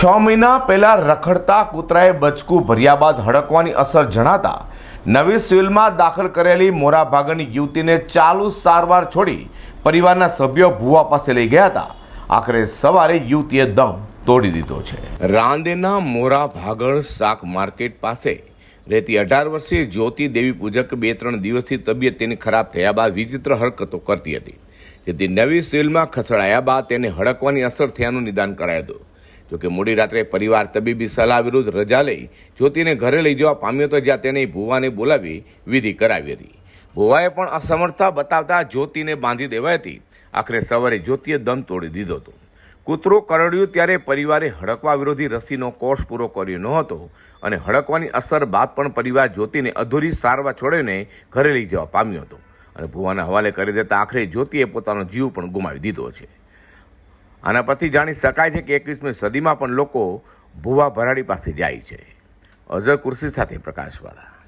છ મહિના પહેલા રખડતા કૂતરાએ બચકું ભર્યા બાદ હડકવાની અસર જણાતા નવી સિવિલમાં દાખલ કરેલી મોરાભાગની યુવતીને ચાલુ સારવાર છોડી પરિવારના સભ્યો ભુવા પાસે લઈ ગયા હતા. આખરે સવારે યુવતીએ દમ તોડી દીધો છે. રાંદેના મોરા ભાગળ શાક માર્કેટ પાસે રહેતી અઢાર વર્ષીય જ્યોતિ દેવી પૂજક બે ત્રણ દિવસથી તબિયત તેની ખરાબ થયા બાદ વિચિત્ર હરકતો કરતી હતી. જેથી નવી સિવિલમાં ખસેડાયા બાદ તેને હડકવાની અસર થયાનું નિદાન કરાયું હતું. જોકે મોડી રાત્રે પરિવાર તબીબી સલાહ વિરુદ્ધ રજા લઈ જ્યોતિને ઘરે લઈ જવા પામ્યો હતો જ્યાં તેને ભુવાને બોલાવી વિધિ કરાવી હતી. ભુવાએ પણ અસમર્થતા બતાવતા જ્યોતિને બાંધી દેવાઈ હતી. આખરે સવારે જ્યોતિએ દમ તોડી દીધો હતો. કૂતરો કરડ્યું ત્યારે પરિવારે હડકવા વિરોધી રસીનો કોર્સ પૂરો કર્યો ન હતો અને હડકવાની અસર બાદ પણ પરિવાર જ્યોતિને અધૂરી સારવાર છોડીને ઘરે લઈ જવા પામ્યો હતો. અને ભુવાના હવાલે કરી દેતા આખરે જ્યોતિએ પોતાનો જીવ પણ ગુમાવી દીધો છે. આના પછી જાણી શકાય છે કે એકવીસમી સદીમાં પણ લોકો ભુવા ભરાડી પાસે જાય છે. અઝર કુર્સી સાથે પ્રકાશવાળા.